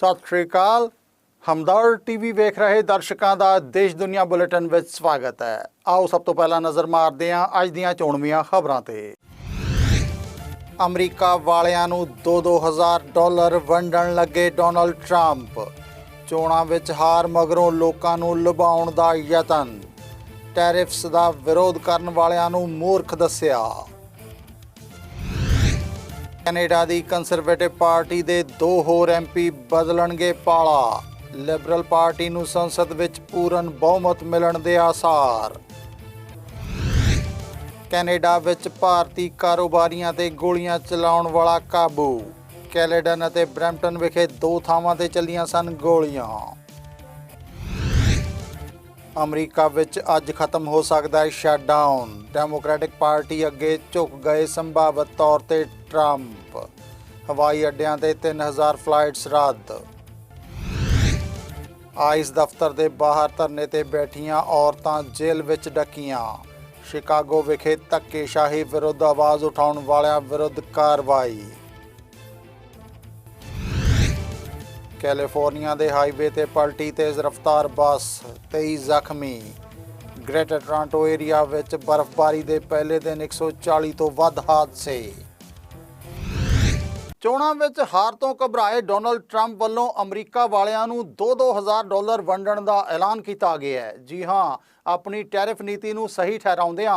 ਸਤਿ ਸ਼੍ਰੀ ਅਕਾਲ। ਹਮਦਰ ਟੀਵੀ ਵੇਖ ਰਹੇ ਦਰਸ਼ਕਾਂ ਦਾ ਦੇਸ਼ ਦੁਨੀਆ ਬੁਲੇਟਿਨ ਵਿੱਚ ਸਵਾਗਤ ਹੈ। ਆਓ ਸਭ ਤੋਂ ਪਹਿਲਾਂ ਨਜ਼ਰ ਮਾਰਦੇ ਹਾਂ ਅੱਜ ਦੀਆਂ ਚੋਣਵੀਆਂ ਖਬਰਾਂ ਤੇ। ਅਮਰੀਕਾ ਵਾਲਿਆਂ ਨੂੰ 2-2000 ਡਾਲਰ ਵੰਡਣ ਲੱਗੇ ਡੋਨਲਡ ਟਰੰਪ। ਚੋਣਾਂ ਵਿੱਚ ਹਾਰ ਮਗਰੋਂ ਲੋਕਾਂ ਨੂੰ ਲੁਭਾਉਣ ਦਾ ਯਤਨ। ਟੈਰਿਫਸ ਦਾ ਵਿਰੋਧ ਕਰਨ ਵਾਲਿਆਂ ਨੂੰ ਮੂਰਖ ਦੱਸਿਆ। ਕੈਨੇਡਾ ਦੀ ਕੰਜ਼ਰਵੇਟਿਵ ਪਾਰਟੀ ਦੇ ਦੋ ਹੋਰ ਐਮਪੀ ਬਦਲਣਗੇ ਪਾਲਾ। ਲਿਬਰਲ ਪਾਰਟੀ ਨੂੰ ਸੰਸਦ ਵਿੱਚ ਪੂਰਨ ਬਹੁਮਤ ਮਿਲਣ ਦੇ ਆਸਾਰ। ਕੈਨੇਡਾ ਵਿੱਚ ਭਾਰਤੀ ਕਾਰੋਬਾਰੀਆਂ ਤੇ ਗੋਲੀਆਂ ਚਲਾਉਣ ਵਾਲਾ ਕਾਬੂ। ਕੈਲੇਡਨ ਅਤੇ ਬਰੈਂਪਟਨ ਵਿਖੇ ਦੋ ਥਾਵਾਂ ਤੇ ਚੱਲੀਆਂ ਸਨ ਗੋਲੀਆਂ। ਅਮਰੀਕਾ ਵਿੱਚ ਅੱਜ ਖਤਮ ਹੋ ਸਕਦਾ ਹੈ ਸ਼ਟਡਾਊਨ। ਡੈਮੋਕ੍ਰੈਟਿਕ ਪਾਰਟੀ ਅੱਗੇ ਝੁਕ ਗਏ ਸੰਭਾਵਤ ਤੌਰ ਤੇ ਟਰੰਪ। ਹਵਾਈ ਅੱਡਿਆਂ ਤੇ 3000 ਫਲਾਈਟਸ ਰੱਦ। ਆਈਸ ਦਫ਼ਤਰ ਦੇ ਬਾਹਰ ਧਰਨੇ ਤੇ ਬੈਠੀਆਂ ਔਰਤਾਂ ਜੇਲ੍ਹ ਵਿੱਚ ਡੱਕੀਆਂ। ਸ਼ਿਕਾਗੋ ਵਿਖੇ ਧੱਕੇਸ਼ਾਹੀ ਵਿਰੁੱਧ ਆਵਾਜ਼ ਉਠਾਉਣ ਵਾਲਿਆਂ ਵਿਰੁੱਧ ਕਾਰਵਾਈ। ਕੈਲੀਫੋਰਨੀਆ ਦੇ ਹਾਈਵੇ ਤੇ ਪਲਟੀ ਤੇਜ਼ ਰਫ਼ਤਾਰ ਬੱਸ 23 ਜ਼ਖਮੀ। ਗ੍ਰੇਟਰ ਟੋਰਾਂਟੋ ਏਰੀਆ ਵਿੱਚ ਬਰਫ਼ਬਾਰੀ ਦੇ ਪਹਿਲੇ ਦਿਨ 140 ਤੋਂ ਵੱਧ ਹਾਦਸੇ। ਚੋਣਾਂ ਵਿੱਚ ਹਾਰ ਤੋਂ ਘਬਰਾਏ ਡੋਨਲਡ ਟਰੰਪ ਵੱਲੋਂ ਅਮਰੀਕਾ ਵਾਲਿਆਂ ਨੂੰ 2-2000 ਡਾਲਰ ਵੰਡਣ ਦਾ ਐਲਾਨ ਕੀਤਾ ਗਿਆ ਹੈ। ਜੀ ਹਾਂ, ਆਪਣੀ ਟੈਰਿਫ ਨੀਤੀ ਨੂੰ ਸਹੀ ਠਹਿਰਾਉਂਦਿਆਂ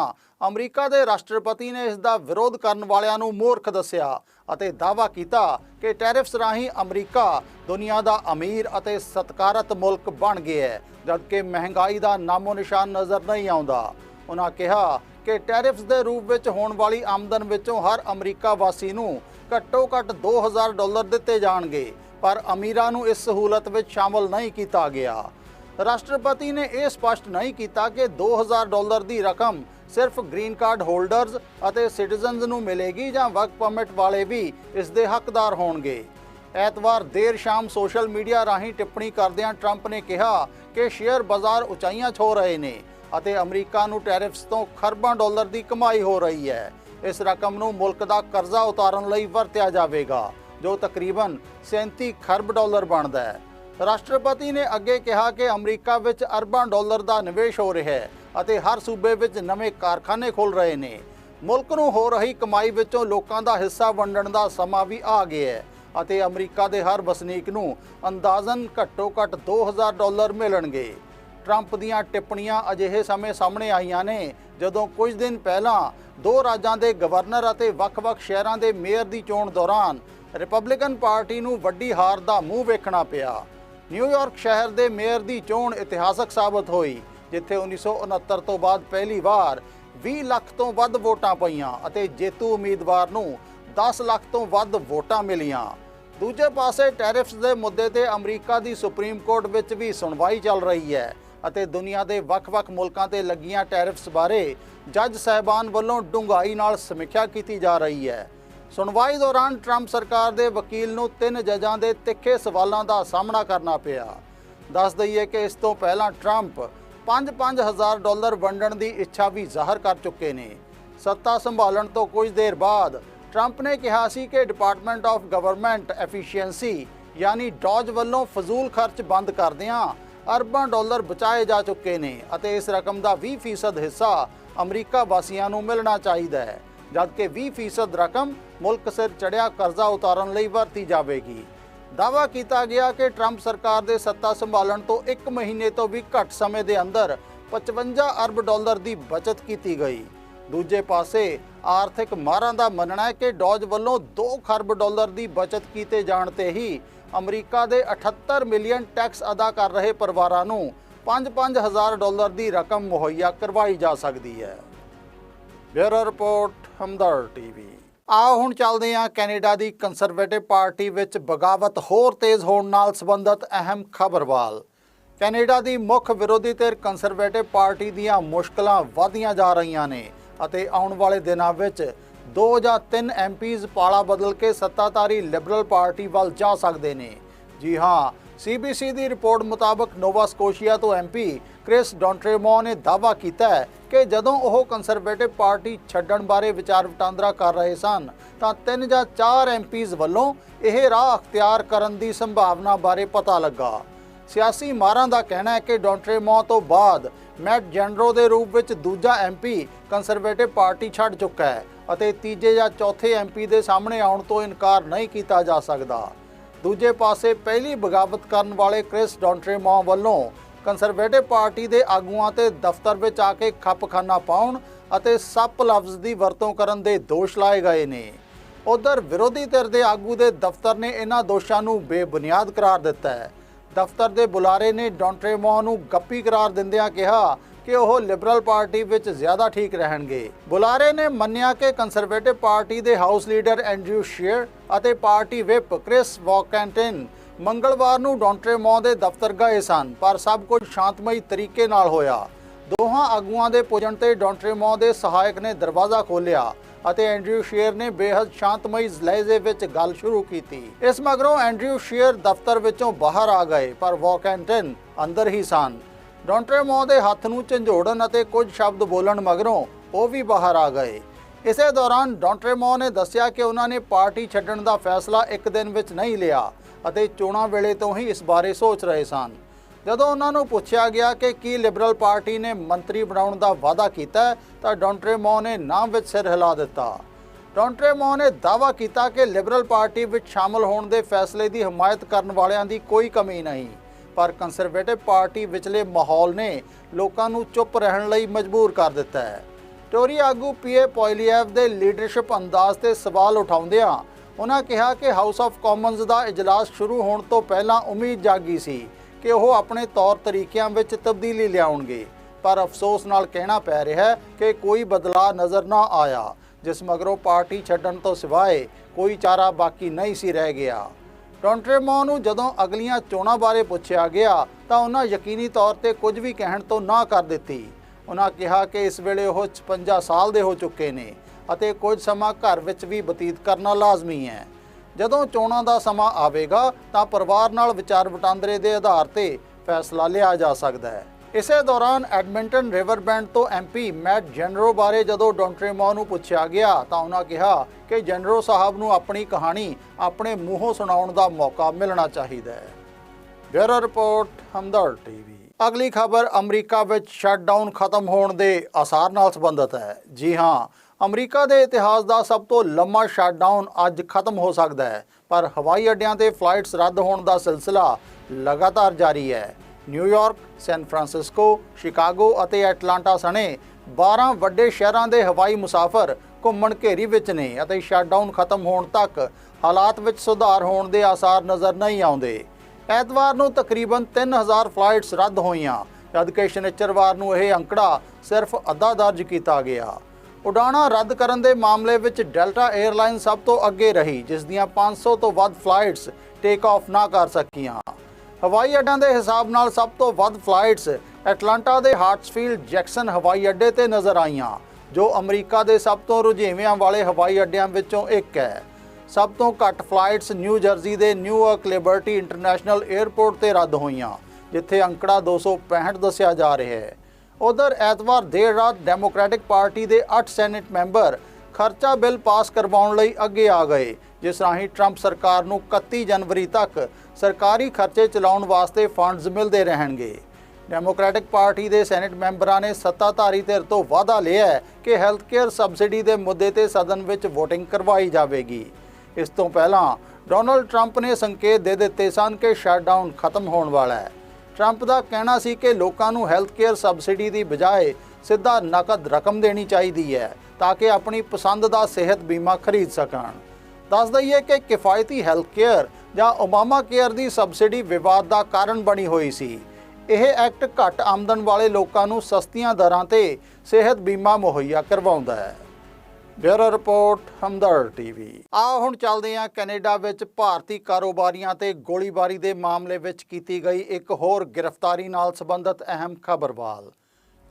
ਅਮਰੀਕਾ ਦੇ ਰਾਸ਼ਟਰਪਤੀ ਨੇ ਇਸ ਦਾ ਵਿਰੋਧ ਕਰਨ ਵਾਲਿਆਂ ਨੂੰ ਮੂਰਖ ਦੱਸਿਆ ਅਤੇ ਦਾਅਵਾ ਕੀਤਾ ਕਿ ਟੈਰਿਫਸ ਰਾਹੀਂ ਅਮਰੀਕਾ ਦੁਨੀਆ ਦਾ ਅਮੀਰ ਅਤੇ ਸਤਕਾਰਤ ਮੁਲਕ ਬਣ ਗਿਆ ਹੈ, ਜਦਕਿ ਮਹਿੰਗਾਈ ਦਾ ਨਾਮੋ ਨਿਸ਼ਾਨ ਨਜ਼ਰ ਨਹੀਂ ਆਉਂਦਾ। ਉਹਨਾਂ ਕਿਹਾ ਕਿ ਟੈਰਿਫਸ ਦੇ ਰੂਪ ਵਿੱਚ ਹੋਣ ਵਾਲੀ ਆਮਦਨ ਵਿੱਚੋਂ ਹਰ ਅਮਰੀਕਾ ਵਾਸੀ ਨੂੰ ਘੱਟੋ ਘੱਟ 2000 ਡਾਲਰ ਦਿੱਤੇ ਜਾਣਗੇ, ਪਰ ਅਮੀਰਾਂ ਨੂੰ ਇਸ ਸਹੂਲਤ ਵਿੱਚ ਸ਼ਾਮਲ ਨਹੀਂ ਕੀਤਾ ਗਿਆ। ਰਾਸ਼ਟਰਪਤੀ ਨੇ ਇਹ ਸਪਸ਼ਟ ਨਹੀਂ ਕੀਤਾ ਕਿ 2000 ਡਾਲਰ ਦੀ ਰਕਮ ਸਿਰਫ ਗ੍ਰੀਨ ਕਾਰਡ ਹੋਲਡਰਜ਼ ਅਤੇ ਸਿਟੀਜ਼ਨਜ਼ ਨੂੰ ਮਿਲੇਗੀ ਜਾਂ ਵਰਕ ਪਰਮਿਟ ਵਾਲੇ ਵੀ ਇਸ ਦੇ ਹੱਕਦਾਰ ਹੋਣਗੇ। ਐਤਵਾਰ ਦੇਰ ਸ਼ਾਮ ਸੋਸ਼ਲ ਮੀਡੀਆ ਰਾਹੀਂ ਟਿੱਪਣੀ ਕਰਦਿਆਂ ਟਰੰਪ ਨੇ ਕਿਹਾ ਕਿ ਸ਼ੇਅਰ ਬਾਜ਼ਾਰ ਉਚਾਈਆਂ ਛੋ ਰਹੇ ਨੇ ਅਤੇ ਅਮਰੀਕਾ ਨੂੰ ਟੈਰਿਫਸ ਤੋਂ ਖਰਬਾਂ ਡਾਲਰ ਦੀ ਕਮਾਈ ਹੋ ਰਹੀ ਹੈ। ਇਸ ਰਕਮ ਨੂੰ ਮੁਲਕ ਦਾ ਕਰਜ਼ਾ ਉਤਾਰਨ ਲਈ ਵਰਤਿਆ ਜਾਵੇਗਾ, ਜੋ ਤਕਰੀਬਨ 37 ਖਰਬ ਡਾਲਰ ਬਣਦਾ ਹੈ। ਰਾਸ਼ਟਰਪਤੀ ਨੇ ਅੱਗੇ ਕਿਹਾ ਕਿ ਅਮਰੀਕਾ ਵਿੱਚ ਅਰਬਾਂ ਡਾਲਰ ਦਾ ਨਿਵੇਸ਼ ਹੋ ਰਿਹਾ ਹੈ ਅਤੇ ਹਰ ਸੂਬੇ ਵਿੱਚ ਨਵੇਂ ਕਾਰਖਾਨੇ ਖੁੱਲ ਰਹੇ ਨੇ। ਮੁਲਕ ਨੂੰ ਹੋ ਰਹੀ ਕਮਾਈ ਵਿੱਚੋਂ ਲੋਕਾਂ ਦਾ ਹਿੱਸਾ ਵੰਡਣ ਦਾ ਸਮਾਂ ਵੀ ਆ ਗਿਆ ਹੈ ਅਤੇ ਅਮਰੀਕਾ ਦੇ ਹਰ ਵਸਨੀਕ ਨੂੰ ਅੰਦਾਜ਼ਨ ਘੱਟੋ ਘੱਟ 2000 ਡਾਲਰ ਮਿਲਣਗੇ। ਟਰੰਪ ਦੀਆਂ ਟਿੱਪਣੀਆਂ ਅਜਿਹੇ ਸਮੇਂ ਸਾਹਮਣੇ ਆਈਆਂ ਨੇ, ਜਦੋਂ ਕੁਝ ਦਿਨ ਪਹਿਲਾਂ ਦੋ ਰਾਜਾਂ ਦੇ ਗਵਰਨਰ ਅਤੇ ਵੱਖ-ਵੱਖ ਸ਼ਹਿਰਾਂ ਦੇ ਮੇਅਰ ਦੀ ਚੋਣ ਦੌਰਾਨ ਰਿਪਬਲਿਕਨ ਪਾਰਟੀ ਨੂੰ ਵੱਡੀ ਹਾਰ ਦਾ ਮੂੰਹ ਵੇਖਣਾ ਪਿਆ। ਨਿਊਯਾਰਕ ਸ਼ਹਿਰ ਦੇ ਮੇਅਰ ਦੀ ਚੋਣ ਇਤਿਹਾਸਕ ਸਾਬਤ ਹੋਈ, ਜਿੱਥੇ 1969 ਤੋਂ ਬਾਅਦ ਪਹਿਲੀ ਵਾਰ 20 ਲੱਖ ਤੋਂ ਵੱਧ ਵੋਟਾਂ ਪਈਆਂ ਅਤੇ ਜੇਤੂ ਉਮੀਦਵਾਰ ਨੂੰ 10 ਲੱਖ ਤੋਂ ਵੱਧ ਵੋਟਾਂ ਮਿਲੀਆਂ। ਦੂਜੇ ਪਾਸੇ ਟੈਰਿਫਸ ਦੇ ਮੁੱਦੇ ਤੇ ਅਮਰੀਕਾ ਦੀ ਸੁਪਰੀਮ ਕੋਰਟ ਵਿੱਚ ਵੀ ਸੁਣਵਾਈ ਚੱਲ ਰਹੀ ਹੈ। ਅਤੇ ਦੁਨੀਆ ਦੇ ਵੱਖ-ਵੱਖ ਮੁਲਕਾਂ ਤੇ ਲੱਗੀਆਂ ਟੈਰਿਫਸ ਬਾਰੇ ਜੱਜ ਸਹਿਬਾਨ ਵੱਲੋਂ ਡੂੰਘਾਈ ਨਾਲ ਸਮੀਖਿਆ ਕੀਤੀ ਜਾ ਰਹੀ ਹੈ। ਸੁਣਵਾਈ ਦੌਰਾਨ ਟਰੰਪ ਸਰਕਾਰ ਦੇ ਵਕੀਲ ਨੂੰ ਤਿੰਨ ਜੱਜਾਂ ਦੇ ਤਿੱਖੇ ਸਵਾਲਾਂ ਦਾ ਸਾਹਮਣਾ ਕਰਨਾ ਪਿਆ। ਦੱਸ ਦਈਏ ਕਿ ਇਸ ਤੋਂ ਪਹਿਲਾਂ ਟਰੰਪ 5-5000 ਡਾਲਰ ਵੰਡਣ ਦੀ ਇੱਛਾ ਵੀ ਜ਼ਾਹਰ ਕਰ ਚੁੱਕੇ ਨੇ। ਸੱਤਾ ਸੰਭਾਲਣ ਤੋਂ ਕੁਝ ਦੇਰ ਬਾਅਦ ਟਰੰਪ ਨੇ ਕਿਹਾ ਸੀ ਕਿ ਡਿਪਾਰਟਮੈਂਟ ਆਫ ਗਵਰਨਮੈਂਟ ਐਫੀਸ਼ੀਐਂਸੀ ਯਾਨੀ ਡੌਜ ਵੱਲੋਂ ਫਜ਼ੂਲ ਖਰਚ ਬੰਦ ਕਰਦਿਆਂ ਅਰਬਾਂ ਡਾਲਰ ਬਚਾਏ ਜਾ ਚੁੱਕੇ ਨੇ ਅਤੇ ਇਸ ਰਕਮ ਦਾ 20% ਹਿੱਸਾ ਅਮਰੀਕਾ ਵਾਸੀਆਂ ਨੂੰ ਮਿਲਣਾ ਚਾਹੀਦਾ ਹੈ, ਜਦਕਿ 20% ਰਕਮ ਮੁਲਕ ਸਿਰ ਚੜਿਆ ਕਰਜ਼ਾ ਉਤਾਰਨ ਲਈ ਵਰਤੀ ਜਾਵੇਗੀ। ਦਾਅਵਾ ਕੀਤਾ ਗਿਆ ਕਿ ਟਰੰਪ ਸਰਕਾਰ ਦੇ ਸੱਤਾ ਸੰਭਾਲਣ ਤੋਂ 1 ਮਹੀਨੇ ਤੋਂ ਵੀ ਘੱਟ ਸਮੇਂ ਦੇ ਅੰਦਰ 55 ਅਰਬ ਡਾਲਰ ਦੀ ਬਚਤ ਕੀਤੀ ਗਈ। ਦੂਜੇ ਪਾਸੇ ਆਰਥਿਕ ਮਾਹਰਾਂ ਦਾ ਮੰਨਣਾ ਹੈ ਕਿ ਡੌਜ ਵੱਲੋਂ 2 ਖਰਬ ਡਾਲਰ ਦੀ ਬਚਤ ਕੀਤੇ ਜਾਣ ਤੇ ਹੀ ਅਮਰੀਕਾ ਦੇ 78 ਮਿਲੀਅਨ ਟੈਕਸ ਅਦਾ ਕਰ ਰਹੇ ਪਰਿਵਾਰਾਂ ਨੂੰ 5-5 ਹਜ਼ਾਰ ਡਾਲਰ ਦੀ ਰਕਮ ਮੁਹੱਈਆ ਕਰਵਾਈ ਜਾ ਸਕਦੀ ਹੈ। Bureau report Hamdard TV. ਆਓ ਹੁਣ ਚੱਲਦੇ ਹਾਂ ਕੈਨੇਡਾ ਦੀ ਕੰਜ਼ਰਵੇਟਿਵ ਪਾਰਟੀ ਵਿੱਚ ਬਗਾਵਤ ਹੋਰ ਤੇਜ਼ ਹੋਣ ਨਾਲ ਸੰਬੰਧਿਤ ਅਹਿਮ ਖਬਰ ਵੱਲ। ਕੈਨੇਡਾ ਦੀ ਮੁੱਖ ਵਿਰੋਧੀ ਧਿਰ ਕੰਜ਼ਰਵੇਟਿਵ ਪਾਰਟੀ ਦੀਆਂ ਮੁਸ਼ਕਲਾਂ ਵਧਦੀਆਂ ਜਾ ਰਹੀਆਂ ਨੇ। ਅਤੇ ਆਉਣ ਵਾਲੇ ਦਿਨਾਂ ਵਿੱਚ ਦੋ ਜਾਂ ਤਿੰਨ ਐਮਪੀਜ਼ ਪਾਲਾ ਬਦਲ ਕੇ ਸੱਤਾਧਾਰੀ ਲਿਬਰਲ ਪਾਰਟੀ ਵੱਲ ਜਾ ਸਕਦੇ ਨੇ। ਜੀ ਹਾਂ, ਸੀਬੀਸੀ ਦੀ ਰਿਪੋਰਟ ਮੁਤਾਬਕ ਨੋਵਾ ਸਕੋਸ਼ੀਆ ਤੋਂ ਐਮਪੀ ਕ੍ਰਿਸ ਡੌਂਟਰੇਮੋ ਨੇ ਦਾਅਵਾ ਕੀਤਾ ਹੈ ਕਿ ਜਦੋਂ ਉਹ ਕੰਜ਼ਰਵੇਟਿਵ ਪਾਰਟੀ ਛੱਡਣ ਬਾਰੇ ਵਿਚਾਰ ਵਟਾਂਦਰਾ ਕਰ ਰਹੇ ਸਨ, ਤਾਂ ਤਿੰਨ ਜਾਂ ਚਾਰ ਐਮਪੀਜ਼ ਵੱਲੋਂ ਇਹ ਰਾਹ ਅਖਤਿਆਰ ਕਰਨ ਦੀ ਸੰਭਾਵਨਾ ਬਾਰੇ ਪਤਾ ਲੱਗਾ। ਸਿਆਸੀ ਮਾਰਾਂ ਦਾ ਕਹਿਣਾ ਹੈ ਕਿ ਡੌਂਟਰੇਮੋ ਤੋਂ ਬਾਅਦ ਮੈਟ ਜੈਨਰੋ ਦੇ ਰੂਪ ਵਿੱਚ ਦੂਜਾ ਐਮਪੀ ਕੰਜ਼ਰਵੇਟਿਵ ਪਾਰਟੀ ਛੱਡ ਚੁੱਕਾ ਹੈ ਅਤੇ ਤੀਜੇ ਜਾਂ ਚੌਥੇ ਐਮਪੀ ਦੇ ਸਾਹਮਣੇ ਆਉਣ ਤੋਂ ਇਨਕਾਰ ਨਹੀਂ ਕੀਤਾ ਜਾ ਸਕਦਾ। ਦੂਜੇ ਪਾਸੇ ਪਹਿਲੀ ਬਗਾਵਤ ਕਰਨ ਵਾਲੇ ਕ੍ਰਿਸ ਡੌਂਟਰੇਮੋ ਵੱਲੋਂ ਕੰਜ਼ਰਵੇਟਿਵ ਪਾਰਟੀ ਦੇ ਆਗੂਆਂ ਤੇ ਦਫ਼ਤਰ ਵਿੱਚ ਆ ਕੇ ਖੱਪਖਾਨਾ ਪਾਉਣ ਅਤੇ ਸੱਪ ਲਫ਼ਜ਼ ਦੀ ਵਰਤੋਂ ਕਰਨ ਦੇ ਦੋਸ਼ ਲਾਏ ਗਏ ਨੇ। ਉਧਰ ਵਿਰੋਧੀ ਧਿਰ ਦੇ ਆਗੂ ਦੇ ਦਫ਼ਤਰ ਨੇ ਇਹਨਾਂ ਦੋਸ਼ਾਂ ਨੂੰ ਬੇਬੁਨਿਆਦ ਕਰਾਰ ਦਿੱਤਾ ਹੈ। ਦਫ਼ਤਰ ਦੇ ਬੁਲਾਰੇ ਨੇ ਡੌਂਟਰੇਮੋ ਨੂੰ ਗੱਪੀ ਕਰਾਰ ਦਿੰਦਿਆਂ ਕਿਹਾ ਕਿ ਉਹ ਲਿਬਰਲ ਪਾਰਟੀ ਵਿੱਚ ਜ਼ਿਆਦਾ ਠੀਕ ਰਹਿਣਗੇ। ਬੁਲਾਰੇ ਨੇ ਮੰਨਿਆ ਕਿ ਕੰਜ਼ਰਵੇਟਿਵ ਪਾਰਟੀ ਦੇ ਹਾਊਸ ਲੀਡਰ ਐਂਡਰਿਊ ਸ਼ੀਅਰ ਅਤੇ ਪਾਰਟੀ ਵਿਪ ਕ੍ਰਿਸ ਵਾਕੈਂਟਨ ਮੰਗਲਵਾਰ ਨੂੰ ਡੌਂਟਰੇਮੋ ਦੇ ਦਫ਼ਤਰ ਗਏ ਸਨ, ਪਰ ਸਭ ਕੁਝ ਸ਼ਾਂਤਮਈ ਤਰੀਕੇ ਨਾਲ ਹੋਇਆ। ਦੋਹਾਂ ਆਗੂਆਂ ਦੇ ਪੁੱਜਣ ਤੇ ਡੌਂਟਰੇਮੋ ਦੇ ਸਹਾਇਕ ਨੇ ਦਰਵਾਜ਼ਾ ਖੋਲ੍ਹਿਆ ਅਤੇ ਐਂਡਰਿਊ ਸ਼ੀਅਰ ਨੇ ਬੇहद ਸ਼ਾਂਤਮਈ ਲਹਿਜੇ ਵਿੱਚ ਗੱਲ ਸ਼ੁਰੂ ਕੀਤੀ। ਇਸ ਮਗਰੋਂ ਐਂਡਰਿਊ ਸ਼ੇਅਰ ਦਫ਼ਤਰ ਵਿੱਚੋਂ ਬਾਹਰ ਆ ਗਏ, ਪਰ ਵਾਕੈਂਟਨ ਅੰਦਰ ਹੀ ਸਨ। ਡੌਂਟਰੇਮੋ ਦੇ ਹੱਥ ਨੂੰ ਝੰਜੋੜਨ ਅਤੇ ਕੁਝ ਸ਼ਬਦ ਬੋਲਣ ਮਗਰੋਂ ਉਹ ਵੀ ਬਾਹਰ ਆ ਗਏ। ਇਸੇ ਦੌਰਾਨ ਡੌਂਟਰੇਮੋ ਨੇ ਦੱਸਿਆ ਕਿ ਉਹਨਾਂ ਨੇ ਪਾਰਟੀ ਛੱਡਣ ਦਾ ਫੈਸਲਾ ਇੱਕ ਦਿਨ ਵਿੱਚ ਨਹੀਂ ਲਿਆ ਅਤੇ ਚੋਣਾਂ ਵੇਲੇ ਤੋਂ ਹੀ ਇਸ ਬਾਰੇ ਸੋਚ ਰਹੇ ਸਨ। ਜਦੋਂ ਉਹਨਾਂ ਨੂੰ ਪੁੱਛਿਆ ਗਿਆ ਕਿ ਕੀ ਲਿਬਰਲ ਪਾਰਟੀ ਨੇ ਮੰਤਰੀ ਬਣਾਉਣ ਦਾ ਵਾਅਦਾ ਕੀਤਾ ਹੈ, ਤਾਂ ਡੌਂਟਰੇਮੋ ਨੇ ਨਾਮ ਵਿੱਚ ਸਿਰ ਹਿਲਾ ਦਿੱਤਾ। ਡੌਂਟਰੇਮੋ ਨੇ ਦਾਅਵਾ ਕੀਤਾ ਕਿ ਲਿਬਰਲ ਪਾਰਟੀ ਵਿੱਚ ਸ਼ਾਮਲ ਹੋਣ ਦੇ ਫੈਸਲੇ ਦੀ ਹਮਾਇਤ ਕਰਨ ਵਾਲਿਆਂ ਦੀ ਕੋਈ ਕਮੀ ਨਹੀਂ। ਪਰ ਕੰਜ਼ਰਵੇਟਿਵ ਪਾਰਟੀ ਵਿਚਲੇ ਮਾਹੌਲ ਨੇ ਲੋਕਾਂ ਨੂੰ ਚੁੱਪ ਰਹਿਣ ਲਈ ਮਜਬੂਰ ਕਰ ਦਿੱਤਾ ਹੈ। ਟੋਰੀ ਆਗੂ ਪੀਏ ਪੋਇਲੀਐਵ ਦੇ ਲੀਡਰਸ਼ਿਪ ਅੰਦਾਜ਼ ਤੇ ਸਵਾਲ ਉਠਾਉਂਦਿਆਂ ਉਹਨਾਂ ਕਿਹਾ ਕਿ ਹਾਊਸ ਆਫ ਕਾਮਨਸ ਦਾ ਇਜਲਾਸ ਸ਼ੁਰੂ ਹੋਣ ਤੋਂ ਪਹਿਲਾਂ ਉਮੀਦ ਜਾਗੀ ਸੀ ਕਿ ਉਹ ਆਪਣੇ ਤੌਰ ਤਰੀਕਿਆਂ ਵਿੱਚ ਤਬਦੀਲੀ ਲਿਆਉਣਗੇ। ਪਰ ਅਫਸੋਸ ਨਾਲ ਕਹਿਣਾ ਪੈ ਰਿਹਾ ਹੈ ਕਿ ਕੋਈ ਬਦਲਾਅ ਨਜ਼ਰ ਨਾ ਆਇਆ, ਜਿਸ ਮਗਰੋਂ ਪਾਰਟੀ ਛੱਡਣ ਤੋਂ ਸਿਵਾਏ ਕੋਈ ਚਾਰਾ ਬਾਕੀ ਨਹੀਂ ਸੀ ਰਹਿ ਗਿਆ। ਟੌਂਟਰੇਮੋ ਨੂੰ ਜਦੋਂ ਅਗਲੀਆਂ ਚੋਣਾਂ ਬਾਰੇ ਪੁੱਛਿਆ ਗਿਆ, ਤਾਂ ਉਹਨਾਂ ਯਕੀਨੀ ਤੌਰ ਤੇ ਕੁਝ ਵੀ ਕਹਿਣ ਤੋਂ ਨਾ ਕਰ ਦਿੱਤੀ। ਉਹਨਾਂ ਕਿਹਾ ਕਿ ਇਸ ਵੇਲੇ ਉਹ 56 ਸਾਲ ਦੇ ਹੋ ਚੁੱਕੇ ਨੇ ਅਤੇ ਕੁਝ ਸਮਾਂ ਘਰ ਵਿੱਚ ਵੀ ਬਤੀਤ ਕਰਨਾ ਲਾਜ਼ਮੀ ਹੈ। ਜਦੋਂ ਚੋਣਾਂ ਦਾ ਸਮਾਂ ਆਵੇਗਾ ਤਾਂ ਪਰਿਵਾਰ ਨਾਲ ਵਿਚਾਰ ਵਟਾਂਦਰੇ ਦੇ ਆਧਾਰ ਤੇ ਫੈਸਲਾ ਲਿਆ ਜਾ ਸਕਦਾ ਹੈ। ਇਸੇ ਦੌਰਾਨ ਐਡਮਿੰਟਨ ਰਿਵਰਬੈਂਡ ਤੋਂ ਐਮਪੀ ਮੈਟ ਜੈਨਰੋ ਬਾਰੇ ਜਦੋਂ ਡੌਂਟਰੇਮੋ ਨੂੰ ਪੁੱਛਿਆ ਗਿਆ ਤਾਂ ਉਹਨਾਂ ਕਿਹਾ ਕਿ ਜੈਨਰੋ ਸਾਹਿਬ ਨੂੰ ਆਪਣੀ ਕਹਾਣੀ ਆਪਣੇ ਮੂੰਹੋਂ ਸੁਣਾਉਣ ਦਾ ਮੌਕਾ ਮਿਲਣਾ ਚਾਹੀਦਾ ਹੈ। Bureau report, Hamdard TV. ਅਗਲੀ ਖਬਰ ਅਮਰੀਕਾ ਵਿੱਚ ਸ਼ਟਡਾਊਨ ਖਤਮ ਹੋਣ ਦੇ ਆਸਾਰ ਨਾਲ ਸੰਬੰਧਿਤ ਹੈ। ਜੀ ਹਾਂ ਅਮਰੀਕਾ ਦੇ ਇਤਿਹਾਸ ਦਾ ਸਭ ਤੋਂ ਲੰਮਾ ਸ਼ਟਡਾਊਨ ਅੱਜ ਖਤਮ ਹੋ ਸਕਦਾ ਹੈ, ਪਰ ਹਵਾਈ ਅੱਡਿਆਂ ਤੇ ਫਲਾਈਟਸ ਰੱਦ ਹੋਣ ਦਾ ਸਿਲਸਿਲਾ ਲਗਾਤਾਰ ਜਾਰੀ ਹੈ। New York San Francisco, Chicago ਅਤੇ ਐਟਲਾਂਟਾ ਸਣੇ 12 ਵੱਡੇ ਸ਼ਹਿਰਾਂ ਦੇ ਹਵਾਈ ਮੁਸਾਫਰ ਘੁੰਮਣ ਘੇਰੀ ਵਿੱਚ ਨੇ ਅਤੇ ਸ਼ਟਡਾਊਨ ਖਤਮ ਹੋਣ ਤੱਕ ਹਾਲਾਤ ਵਿੱਚ ਸੁਧਾਰ ਹੋਣ ਦੇ ਆਸਾਰ ਨਜ਼ਰ ਨਹੀਂ ਆਉਂਦੇ। ਐਤਵਾਰ ਨੂੰ ਤਕਰੀਬਨ 3000 ਫਲਾਈਟਸ ਰੱਦ ਹੋਈਆਂ, ਜਦਕਿ ਸ਼ਨੀਚਰਵਾਰ ਨੂੰ ਇਹ ਅੰਕੜਾ ਸਿਰਫ ਅੱਧਾ ਦਰਜ ਕੀਤਾ ਗਿਆ। ਉਡਾਣਾਂ ਰੱਦ ਕਰਨ ਦੇ ਮਾਮਲੇ ਵਿੱਚ ਡੈਲਟਾ 에ਅਰਲਾਈਨ ਸਭ ਤੋਂ ਅੱਗੇ ਰਹੀ, ਜਿਸ ਦੀਆਂ 500 ਤੋਂ ਵੱਧ ਫਲਾਈਟਸ ਟੇਕ ਆਫ ਨਾ ਕਰ ਸਕੀਆਂ। ਹਵਾਈ ਅੱਡਿਆਂ ਦੇ ਹਿਸਾਬ ਨਾਲ ਸਭ ਤੋਂ ਵੱਧ ਫਲਾਈਟਸ ਐਟਲਾਂਟਾ ਦੇ ਹਾਰਟਸਫੀਲਡ ਜੈਕਸਨ ਹਵਾਈ ਅੱਡੇ ਤੇ ਨਜ਼ਰ ਆਈਆਂ, ਜੋ ਅਮਰੀਕਾ ਦੇ ਸਭ ਤੋਂ ਰੁਝੇਵਿਆਂ ਵਾਲੇ ਹਵਾਈ ਅੱਡਿਆਂ ਵਿੱਚੋਂ ਇੱਕ ਹੈ। ਸਭ ਤੋਂ ਘੱਟ ਫਲਾਈਟਸ ਨਿਊ ਜਰਸੀ ਦੇ New York Liberty International airport ਤੇ ਰੱਦ ਹੋਈਆਂ, ਜਿੱਥੇ ਅੰਕੜਾ 265 ਦੱਸਿਆ ਜਾ ਰਿਹਾ ਹੈ। ਉਧਰ ਐਤਵਾਰ ਦੇਰ ਰਾਤ ਡੈਮੋਕ੍ਰੈਟਿਕ ਪਾਰਟੀ ਦੇ 8 ਸੈਨੇਟ ਮੈਂਬਰ ਖਰਚਾ ਬਿੱਲ ਪਾਸ ਕਰਵਾਉਣ ਲਈ ਅੱਗੇ ਆ ਗਏ, ਜਿਸ ਰਾਹੀਂ ਟਰੰਪ ਸਰਕਾਰ ਨੂੰ 31 ਜਨਵਰੀ ਤੱਕ ਸਰਕਾਰੀ ਖਰਚੇ ਚਲਾਉਣ ਵਾਸਤੇ ਫੰਡਸ ਮਿਲਦੇ ਰਹਿਣਗੇ। ਡੈਮੋਕ੍ਰੈਟਿਕ ਪਾਰਟੀ ਦੇ ਸੈਨੇਟ ਮੈਂਬਰਾਂ ਨੇ ਸੱਤਾਧਾਰੀ ਧਿਰ ਤੋਂ ਵਾਅਦਾ ਲਿਆ ਕਿ ਹੈਲਥ ਕੇਅਰ ਸਬਸਿਡੀ ਦੇ ਮੁੱਦੇ ਤੇ ਸਦਨ ਵਿੱਚ VOTING ਕਰਵਾਈ ਜਾਵੇਗੀ। ਇਸ ਤੋਂ ਪਹਿਲਾਂ ਡੋਨਲਡ ਟਰੰਪ ਨੇ ਸੰਕੇਤ ਦੇ ਦਿੱਤੇ ਸਨ ਕਿ ਸ਼ਟਡਾਊਨ ਖਤਮ ਹੋਣ ਵਾਲਾ ਹੈ। ਟਰੰਪ ਦਾ ਕਹਿਣਾ ਸੀ ਕਿ ਲੋਕਾਂ ਨੂੰ ਹੈਲਥ ਕੇਅਰ ਸਬਸਿਡੀ ਦੀ ਬਜਾਏ ਸਿੱਧਾ ਨਕਦ ਰਕਮ ਦੇਣੀ ਚਾਹੀਦੀ ਹੈ ਤਾਂ ਕਿ ਆਪਣੀ ਪਸੰਦ ਦਾ ਸਿਹਤ ਬੀਮਾ ਖਰੀਦ ਸਕਣ। ਦੱਸ ਦਈਏ ਕਿ ਕਿਫਾਇਤੀ ਹੈਲਥ ਕੇਅਰ ਜਾਂ ਓਬਾਮਾ ਕੇਅਰ ਦੀ ਸਬਸਿਡੀ ਵਿਵਾਦ ਦਾ ਕਾਰਨ ਬਣੀ ਹੋਈ ਸੀ। ਇਹ ਐਕਟ ਘੱਟ ਆਮਦਨ ਵਾਲੇ ਲੋਕਾਂ ਨੂੰ ਸਸਤੀਆਂ ਦਰਾਂ ਤੇ ਸਿਹਤ ਬੀਮਾ ਮੁਹੱਈਆ ਕਰਵਾਉਂਦਾ ਹੈ। Bureau report, Hamdard TV. ਆ ਹੁਣ ਚੱਲਦੇ ਹਾਂ ਕੈਨੇਡਾ ਵਿੱਚ ਭਾਰਤੀ ਕਾਰੋਬਾਰੀਆਂ ਤੇ ਗੋਲੀਬਾਰੀ ਦੇ ਮਾਮਲੇ ਵਿੱਚ ਕੀਤੀ ਗਈ ਇੱਕ ਹੋਰ ਗ੍ਰਿਫਤਾਰੀ ਨਾਲ ਸੰਬੰਧਿਤ ਅਹਿਮ ਖਬਰਵਾਲ।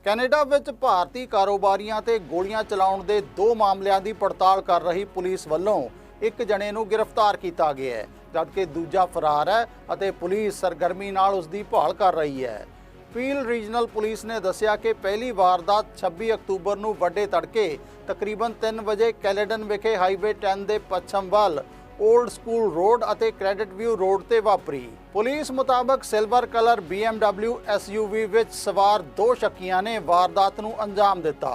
ਕੈਨੇਡਾ ਵਿੱਚ ਭਾਰਤੀ ਕਾਰੋਬਾਰੀਆਂ ਤੇ ਗੋਲੀਆਂ ਚਲਾਉਣ ਦੇ ਦੋ ਮਾਮਲਿਆਂ ਦੀ ਪੜਤਾਲ ਕਰ ਰਹੀ ਪੁਲਿਸ ਵੱਲੋਂ ਇੱਕ ਜਣੇ ਨੂੰ ਗ੍ਰਿਫਤਾਰ ਕੀਤਾ ਗਿਆ ਹੈ, ਜਦਕਿ ਦੂਜਾ ਫਰਾਰ ਹੈ ਅਤੇ ਪੁਲਿਸ ਸਰਗਰਮੀ ਨਾਲ ਉਸ ਦੀ ਭਾਲ ਕਰ ਰਹੀ ਹੈ। ਪੀਲ ਰੀਜਨਲ ਪੁਲਿਸ ਨੇ ਦੱਸਿਆ ਕਿ ਪਹਿਲੀ ਵਾਰਦਾਤ 26 ਅਕਤੂਬਰ ਨੂੰ ਵੱਡੇ ਤੜਕੇ, ਤਕਰੀਬਨ 3 ਵਜੇ ਕੈਲੇਡਨ ਵਿਖੇ ਹਾਈਵੇ 10 ਦੇ ਪੱਛਮ ਵੱਲ 올ਡ ਸਕੂਲ ਰੋਡ ਅਤੇ ਕ੍ਰੈਡਿਟ ਵਿਊ ਰੋਡ ਤੇ ਵਾਪਰੀ। ਪੁਲਿਸ ਮੁਤਾਬਕ ਸਿਲਵਰ ਕਲਰ BMW SUV ਵਿੱਚ ਸਵਾਰ ਦੋ ਸ਼ੱਕੀਆਂ ਨੇ ਵਾਰਦਾਤ ਨੂੰ ਅੰਜਾਮ ਦਿੱਤਾ।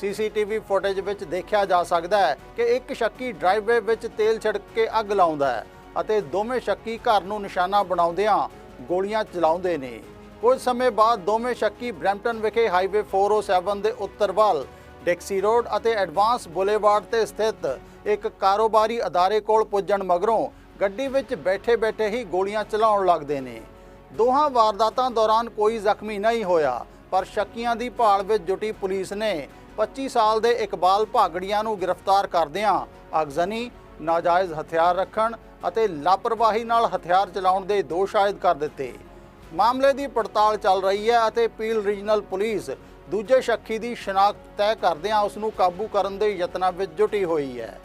ਸੀਸੀਟੀਵੀ ਫੁਟੇਜ ਵਿੱਚ ਦੇਖਿਆ ਜਾ ਸਕਦਾ ਹੈ ਕਿ ਇੱਕ ਸ਼ੱਕੀ ਡਰਾਈਵਵੇ ਵਿੱਚ ਤੇਲ ਛਿੜਕ ਕੇ ਅੱਗ ਲਾਉਂਦਾ ਹੈ ਅਤੇ ਦੋਵੇਂ ਸ਼ੱਕੀ ਘਰ ਨੂੰ ਨਿਸ਼ਾਨਾ ਬਣਾਉਂਦਿਆਂ ਗੋਲੀਆਂ ਚਲਾਉਂਦੇ ਨੇ। ਕੁਝ ਸਮੇਂ ਬਾਅਦ ਦੋਵੇਂ ਸ਼ੱਕੀ ਬ੍ਰੈਂਪਟਨ ਵਿਖੇ ਹਾਈਵੇ 407 ਦੇ ਉੱਤਰ ਵੱਲ, ਡੈਕਸੀ ਰੋਡ ਅਤੇ ਐਡਵਾਂਸ ਬੁਲੇਵਾਰਡ ਤੇ ਸਥਿਤ ਇੱਕ ਕਾਰੋਬਾਰੀ ਅਦਾਰੇ ਕੋਲ ਪੁੱਜਣ ਮਗਰੋਂ ਗੱਡੀ ਵਿੱਚ ਬੈਠੇ-ਬੈਠੇ ਹੀ ਗੋਲੀਆਂ ਚਲਾਉਣ ਲੱਗਦੇ ਨੇ। ਦੋਹਾਂ ਵਾਰਦਾਤਾਂ ਦੌਰਾਨ ਕੋਈ ਜ਼ਖਮੀ ਨਹੀਂ ਹੋਇਆ, ਪਰ ਸ਼ੱਕੀਆਂ ਦੀ ਭਾਲ ਵਿੱਚ ਜੁਟੀ ਪੁਲਿਸ ਨੇ 25 ਸਾਲ ਦੇ ਇਕਬਾਲ ਭਾਗੜੀਆਂ ਨੂੰ ਗ੍ਰਿਫਤਾਰ ਕਰਦਿਆਂ ਅਗਜ਼ਨੀ ਨਾਜਾਇਜ਼ ਹਥਿਆਰ ਰੱਖਣ ਅਤੇ ਲਾਪਰਵਾਹੀ ਨਾਲ ਹਥਿਆਰ ਚਲਾਉਣ ਦੇ ਦੋਸ਼ ਆਇਦ ਕਰ ਦਿੱਤੇ। ਮਾਮਲੇ ਦੀ ਪੜਤਾਲ ਚੱਲ ਰਹੀ ਹੈ ਅਤੇ ਪੀਲ ਰੀਜਨਲ ਪੁਲਿਸ ਦੂਜੇ ਸ਼ੱਕੀ ਦੀ ਸ਼ਨਾਖਤ ਤੈਅ ਕਰਦਿਆਂ ਉਸ ਨੂੰ ਕਾਬੂ ਕਰਨ ਦੇ ਯਤਨਾਂ ਵਿੱਚ ਜੁਟੀ ਹੋਈ ਹੈ।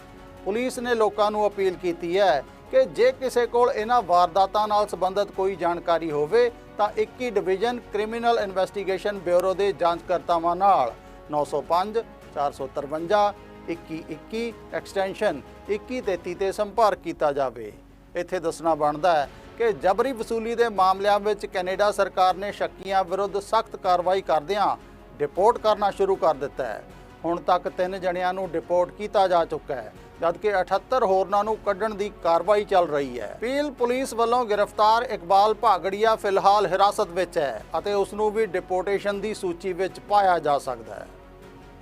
ਪੁਲਿਸ ਨੇ ਲੋਕਾਂ ਨੂੰ ਅਪੀਲ ਕੀਤੀ ਹੈ ਕਿ ਜੇ ਕਿਸੇ ਕੋਲ ਇਹਨਾਂ ਵਾਰਦਾਤਾਂ ਨਾਲ ਸੰਬੰਧਿਤ ਕੋਈ ਜਾਣਕਾਰੀ ਹੋਵੇ, ਤਾਂ 21 ਡਿਵੀਜ਼ਨ ਕ੍ਰਿਮੀਨਲ ਇਨਵੈਸਟੀਗੇਸ਼ਨ ਬਿਊਰੋ ਦੇ ਜਾਂਚਕਰਤਾਵਾਂ ਨਾਲ। 905 453 2121 ਐਕਸਟੈਂਸ਼ਨ 2133 ਤੇ ਸੰਪਰਕ ਕੀਤਾ ਜਾਵੇ। ਇੱਥੇ ਦੱਸਣਾ ਬਣਦਾ ਹੈ ਕਿ ਜਬਰੀ ਵਸੂਲੀ ਦੇ ਮਾਮਲਿਆਂ ਵਿੱਚ ਕੈਨੇਡਾ ਸਰਕਾਰ ਨੇ ਸ਼ੱਕੀਆਂ ਵਿਰੁੱਧ ਸਖਤ ਕਾਰਵਾਈ ਕਰਦਿਆਂ ਡਿਪੋਰਟ ਕਰਨਾ ਸ਼ੁਰੂ ਕਰ ਦਿੱਤਾ ਹੈ। ਹੁਣ ਤੱਕ ਤਿੰਨ ਜਣਿਆਂ ਨੂੰ ਡਿਪੋਰਟ ਕੀਤਾ ਜਾ ਚੁੱਕਾ ਹੈ, ਜਦਕਿ 78 ਹੋਰਨਾਂ ਨੂੰ ਕੱਢਣ ਦੀ ਕਾਰਵਾਈ ਚੱਲ ਰਹੀ ਹੈ। ਪੀਲ ਪੁਲਿਸ ਵੱਲੋਂ ਗ੍ਰਿਫਤਾਰ ਇਕਬਾਲ ਭਾਗੜੀਆ ਫਿਲਹਾਲ ਹਿਰਾਸਤ ਵਿੱਚ ਹੈ ਅਤੇ ਉਸ ਨੂੰ ਵੀ ਡਿਪੋਰਟੇਸ਼ਨ ਦੀ ਸੂਚੀ ਵਿੱਚ ਪਾਇਆ ਜਾ ਸਕਦਾ ਹੈ।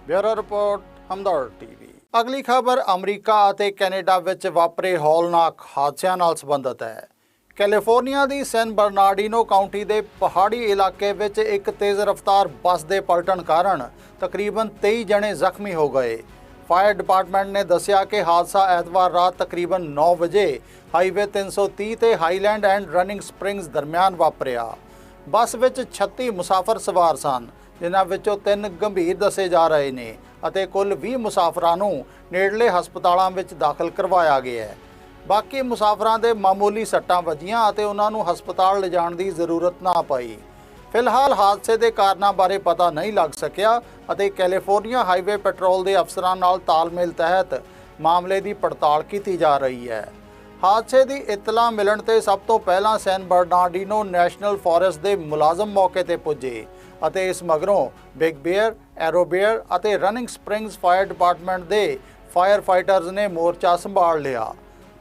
Bureau report Hamdard TV. ਅਗਲੀ ਖਬਰ ਅਮਰੀਕਾ ਅਤੇ ਕੈਨੇਡਾ ਵਿੱਚ ਵਾਪਰੇ ਹੌਲਨਾਕ ਹਾਦਸਿਆਂ ਨਾਲ ਸੰਬੰਧਿਤ ਹੈ। ਕੈਲੀਫੋਰਨੀਆ ਦੀ ਸੈਨ ਬਰਨਾਰਡੀਨੋ ਕਾਉਂਟੀ ਦੇ ਪਹਾੜੀ ਇਲਾਕੇ ਵਿੱਚ ਇੱਕ ਤੇਜ਼ ਰਫ਼ਤਾਰ ਬੱਸ ਦੇ ਪਲਟਣ ਕਾਰਨ ਤਕਰੀਬਨ 23 ਜਣੇ ਜ਼ਖਮੀ ਹੋ ਗਏ। ਫਾਇਰ ਡਿਪਾਰਟਮੈਂਟ ਨੇ ਦੱਸਿਆ ਕਿ ਹਾਦਸਾ ਐਤਵਾਰ ਰਾਤ ਤਕਰੀਬਨ 9 ਵਜੇ ਹਾਈਵੇ 330 ਤੇ ਹਾਈਲੈਂਡ ਐਂਡ ਰਨਿੰਗ ਸਪ੍ਰਿੰਗਸ ਦਰਮਿਆਨ ਵਾਪਰਿਆ। ਬੱਸ ਵਿੱਚ 36 ਮੁਸਾਫਰ ਸਵਾਰ ਸਨ, ਜਿਨ੍ਹਾਂ ਵਿੱਚੋਂ ਤਿੰਨ ਗੰਭੀਰ ਦੱਸੇ ਜਾ ਰਹੇ ਨੇ ਅਤੇ ਕੁੱਲ 20 ਮੁਸਾਫਰਾਂ ਨੂੰ ਨੇੜਲੇ ਹਸਪਤਾਲਾਂ ਵਿੱਚ ਦਾਖਲ ਕਰਵਾਇਆ ਗਿਆ ਹੈ। ਬਾਕੀ ਮੁਸਾਫਰਾਂ ਦੇ ਮਾਮੂਲੀ ਸੱਟਾਂ ਵੱਜੀਆਂ ਅਤੇ ਉਹਨਾਂ ਨੂੰ ਹਸਪਤਾਲ ਲਿਜਾਣ ਦੀ ਜ਼ਰੂਰਤ ਨਾ ਪਈ। ਫਿਲਹਾਲ ਹਾਦਸੇ ਦੇ ਕਾਰਨਾਂ ਬਾਰੇ ਪਤਾ ਨਹੀਂ ਲੱਗ ਸਕਿਆ ਅਤੇ ਕੈਲੀਫੋਰਨੀਆ ਹਾਈਵੇ ਪੈਟਰੋਲ ਦੇ ਅਫਸਰਾਂ ਨਾਲ ਤਾਲਮੇਲ ਤਹਿਤ ਮਾਮਲੇ ਦੀ ਪੜਤਾਲ ਕੀਤੀ ਜਾ ਰਹੀ ਹੈ। ਹਾਦਸੇ ਦੀ ਇਤਲਾ ਮਿਲਣ ਤੇ ਸਭ ਤੋਂ ਪਹਿਲਾਂ ਸੈਨ ਬਰਨਾਰਡੀਨੋ ਨੈਸ਼ਨਲ ਫੋਰੈਸਟ ਦੇ ਮੁਲਾਜ਼ਮ ਮੌਕੇ ਤੇ ਪੁੱਜੇ ਅਤੇ ਇਸ ਮਗਰੋਂ ਬਿਗ ਬੀਅਰ, ਐਰੋ ਬੀਅਰ ਅਤੇ ਰਨਿੰਗ ਸਪ੍ਰਿੰਗਸ ਫਾਇਰ ਡਿਪਾਰਟਮੈਂਟ ਦੇ ਫਾਇਰ ਫਾਈਟਰਸ ਨੇ ਮੋਰਚਾ ਸੰਭਾਲ ਲਿਆ।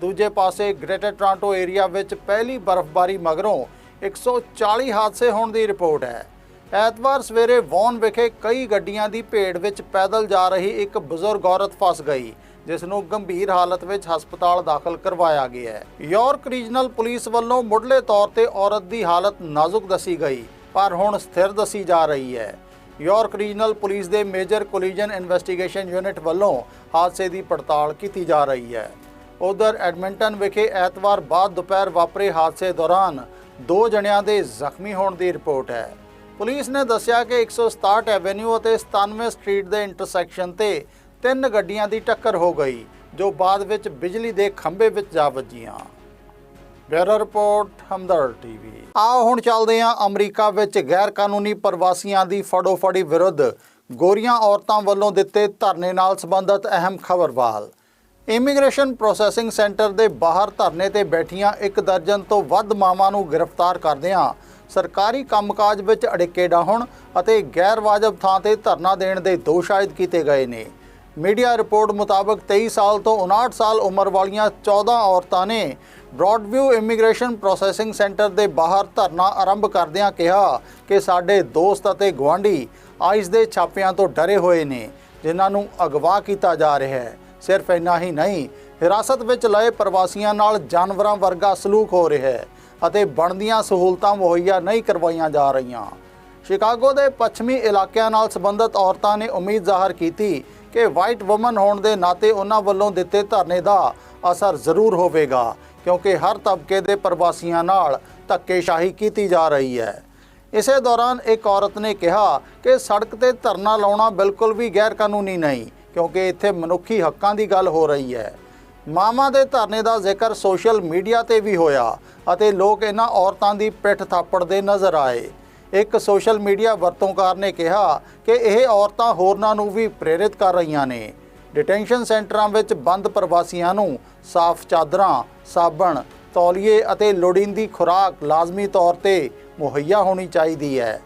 ਦੂਜੇ ਪਾਸੇ ਗ੍ਰੇਟਰ ਟੋਰਾਂਟੋ ਏਰੀਆ ਵਿੱਚ ਪਹਿਲੀ ਬਰਫ਼ਬਾਰੀ ਮਗਰੋਂ 140 ਹਾਦਸੇ ਹੋਣ ਦੀ ਰਿਪੋਰਟ ਹੈ। ਐਤਵਾਰ ਸਵੇਰੇ ਵੌਨ ਵਿਖੇ ਕਈ ਗੱਡੀਆਂ ਦੀ ਭੇੜ ਵਿੱਚ ਪੈਦਲ ਜਾ ਰਹੀ ਇੱਕ ਬਜ਼ੁਰਗ ਔਰਤ ਫਸ ਗਈ, ਜਿਸ ਨੂੰ ਗੰਭੀਰ ਹਾਲਤ ਵਿੱਚ ਹਸਪਤਾਲ ਦਾਖਲ ਕਰਵਾਇਆ ਗਿਆ ਹੈ। ਯਾਰਕ ਰੀਜਨਲ ਪੁਲਿਸ ਵੱਲੋਂ ਮੁੱਢਲੇ ਤੌਰ ਤੇ ਔਰਤ ਦੀ ਹਾਲਤ ਨਾਜ਼ੁਕ ਦੱਸੀ ਗਈ, ਪਰ ਹੁਣ ਸਥਿਰ ਦੱਸੀ ਜਾ ਰਹੀ ਹੈ। ਯਾਰਕ ਰੀਜਨਲ ਪੁਲਿਸ ਦੇ ਮੇਜਰ ਕੋਲੀਜਨ ਇਨਵੈਸਟੀਗੇਸ਼ਨ ਯੂਨਿਟ ਵੱਲੋਂ ਹਾਦਸੇ ਦੀ ਪੜਤਾਲ ਕੀਤੀ ਜਾ ਰਹੀ ਹੈ। ਉਧਰ ਐਡਮਿੰਟਨ ਵਿਖੇ ਐਤਵਾਰ ਬਾਅਦ ਦੁਪਹਿਰ ਵਾਪਰੇ ਹਾਦਸੇ ਦੌਰਾਨ ਦੋ ਜਣਿਆਂ ਦੇ ਜ਼ਖਮੀ ਹੋਣ ਦੀ ਰਿਪੋਰਟ ਹੈ। ਪੁਲਿਸ ਨੇ ਦੱਸਿਆ ਕਿ 167 ਐਵੇਨਿਊ ਅਤੇ 97 ਸਟਰੀਟ ਦੇ ਇੰਟਰਸੈਕਸ਼ਨ ਤੇ ਤਿੰਨ ਗੱਡੀਆਂ ਦੀ ਟੱਕਰ ਹੋ ਗਈ, ਜੋ ਬਾਅਦ ਵਿੱਚ ਬਿਜਲੀ ਦੇ ਖੰਭੇ ਵਿੱਚ ਜਾ ਵੱਜੀਆਂ। Bureau report Hamdard TV. ਆਓ ਹੁਣ ਚੱਲਦੇ ਹਾਂ ਅਮਰੀਕਾ ਵਿੱਚ ਗੈਰ ਕਾਨੂੰਨੀ ਪ੍ਰਵਾਸੀਆਂ ਦੀ ਫੜੋ ਫੜੀ ਵਿਰੁੱਧ। ਗੋਰੀਆਂ ਔਰਤਾਂ ਵੱਲੋਂ ਦਿੱਤੇ ਧਰਨੇ ਨਾਲ ਸੰਬੰਧਿਤ ਅਹਿਮ ਖਬਰ ਵੱਲ ਇਮੀਗ੍ਰੇਸ਼ਨ ਪ੍ਰੋਸੈਸਿੰਗ ਸੈਂਟਰ ਦੇ ਬਾਹਰ ਧਰਨੇ ਤੇ ਬੈਠੀਆਂ ਇੱਕ ਦਰਜਨ ਤੋਂ ਵੱਧ ਮਾਵਾਂ ਨੂੰ ਗ੍ਰਿਫਤਾਰ ਕਰਦਿਆਂ ਸਰਕਾਰੀ ਕੰਮਕਾਜ ਵਿੱਚ ਅੜਿੱਕੇ ਡਾਹੁਣ ਅਤੇ ਗੈਰ ਵਾਜਬ ਥਾਂ ਤੇ ਧਰਨਾ ਦੇਣ ਦੇ ਦੋਸ਼ ਆਇਦ ਕੀਤੇ ਗਏ ਨੇ। ਮੀਡੀਆ ਰਿਪੋਰਟ ਮੁਤਾਬਕ 23 ਸਾਲ ਤੋਂ 59 ਸਾਲ ਉਮਰ ਵਾਲੀਆਂ 14 ਔਰਤਾਂ ਨੇ ਬ੍ਰੌਡਵਿਊ ਇਮੀਗ੍ਰੇਸ਼ਨ ਪ੍ਰੋਸੈਸਿੰਗ ਸੈਂਟਰ ਦੇ ਬਾਹਰ ਧਰਨਾ ਆਰੰਭ ਕਰਦਿਆਂ ਕਿਹਾ ਕਿ ਸਾਡੇ ਦੋਸਤ ਅਤੇ ਗੁਆਂਢੀ ਆਈਸ ਦੇ ਛਾਪਿਆਂ ਤੋਂ ਡਰੇ ਹੋਏ ਨੇ, ਜਿਨ੍ਹਾਂ ਨੂੰ ਅਗਵਾ ਕੀਤਾ ਜਾ ਰਿਹਾ ਹੈ। ਸਿਰਫ ਇੰਨਾ ਹੀ ਨਹੀਂ, ਹਿਰਾਸਤ ਵਿੱਚ ਲਏ ਪ੍ਰਵਾਸੀਆਂ ਨਾਲ ਜਾਨਵਰਾਂ ਵਰਗਾ ਸਲੂਕ ਹੋ ਰਿਹਾ ਹੈ ਅਤੇ ਬਣਦੀਆਂ ਸਹੂਲਤਾਂ ਮੁਹੱਈਆ ਨਹੀਂ ਕਰਵਾਈਆਂ ਜਾ ਰਹੀਆਂ। ਸ਼ਿਕਾਗੋ ਦੇ ਪੱਛਮੀ ਇਲਾਕਿਆਂ ਨਾਲ ਸੰਬੰਧਿਤ ਔਰਤਾਂ ਨੇ ਉਮੀਦ ਜ਼ਾਹਰ ਕੀਤੀ ਕਿ ਵਾਈਟ ਔਮਨ ਹੋਣ ਦੇ ਨਾਤੇ ਉਹਨਾਂ ਵੱਲੋਂ ਦਿੱਤੇ ਧਰਨੇ ਦਾ ਅਸਰ ਜ਼ਰੂਰ ਹੋਵੇਗਾ, ਕਿਉਂਕਿ ਹਰ ਤਬਕੇ ਦੇ ਪ੍ਰਵਾਸੀਆਂ ਨਾਲ ਧੱਕੇਸ਼ਾਹੀ ਕੀਤੀ ਜਾ ਰਹੀ ਹੈ। ਇਸੇ ਦੌਰਾਨ ਇੱਕ ਔਰਤ ਨੇ ਕਿਹਾ ਕਿ ਸੜਕ ਤੇ ਧਰਨਾ ਲਾਉਣਾ ਬਿਲਕੁਲ ਵੀ ਗੈਰ ਕਾਨੂੰਨੀ ਨਹੀਂ ਕਿਉਂਕਿ ਇੱਥੇ ਮਨੁੱਖੀ ਹੱਕਾਂ ਦੀ ਗੱਲ ਹੋ ਰਹੀ ਹੈ। ਮਾਵਾਂ ਦੇ ਧਰਨੇ ਦਾ ਜ਼ਿਕਰ ਸੋਸ਼ਲ ਮੀਡੀਆ ਤੇ ਵੀ ਹੋਇਆ ਅਤੇ ਲੋਕ ਇਹਨਾਂ ਔਰਤਾਂ ਦੀ ਪਿੱਠ ਥਾਪੜਦੇ ਨਜ਼ਰ ਆਏ। ਇੱਕ ਸੋਸ਼ਲ ਮੀਡੀਆ ਵਰਤੋਂਕਾਰ ਨੇ ਕਿਹਾ ਕਿ ਇਹ ਔਰਤਾਂ ਹੋਰਨਾਂ ਨੂੰ ਵੀ ਪ੍ਰੇਰਿਤ ਕਰ ਰਹੀਆਂ ਨੇ। ਡਿਟੈਂਸ਼ਨ ਸੈਂਟਰਾਂ ਵਿੱਚ ਬੰਦ ਪ੍ਰਵਾਸੀਆਂ ਨੂੰ ਸਾਫ਼ ਚਾਦਰਾਂ, ਸਾਬਣ, ਤੌਲੀਏ ਅਤੇ ਲੋੜੀਂਦੀ ਖੁਰਾਕ ਲਾਜ਼ਮੀ ਤੌਰ ਤੇ ਮੁਹੱਈਆ ਹੋਣੀ ਚਾਹੀਦੀ ਹੈ।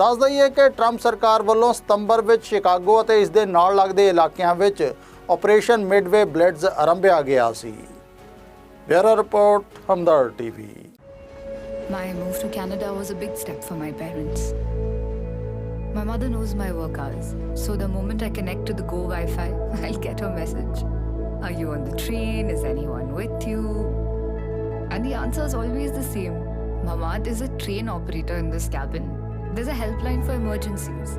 ਦੱਸ ਦਈਏ ਕਿ ਟਰੰਪ ਸਰਕਾਰ ਵੱਲੋਂ ਸਤੰਬਰ ਵਿੱਚ ਸ਼ਿਕਾਗੋ ਅਤੇ ਇਸ ਦੇ ਨਾਲ ਲੱਗਦੇ ਇਲਾਕਿਆਂ ਵਿੱਚ ਆਪਰੇਸ਼ਨ ਮਿਡਵੇ ਬਲੇਡਸ ਆਰੰਭਿਆ ਗਿਆ ਸੀ bureau report Hamdard TV My move to Canada was a big step for my parents. My mother knows my work hours, so the moment I connect to the Go Wi Fi, I'll get her message. Are you on the train? Is anyone with you? And the answer is always the same Mamad is a train operator in this cabin. There's a helpline for emergencies.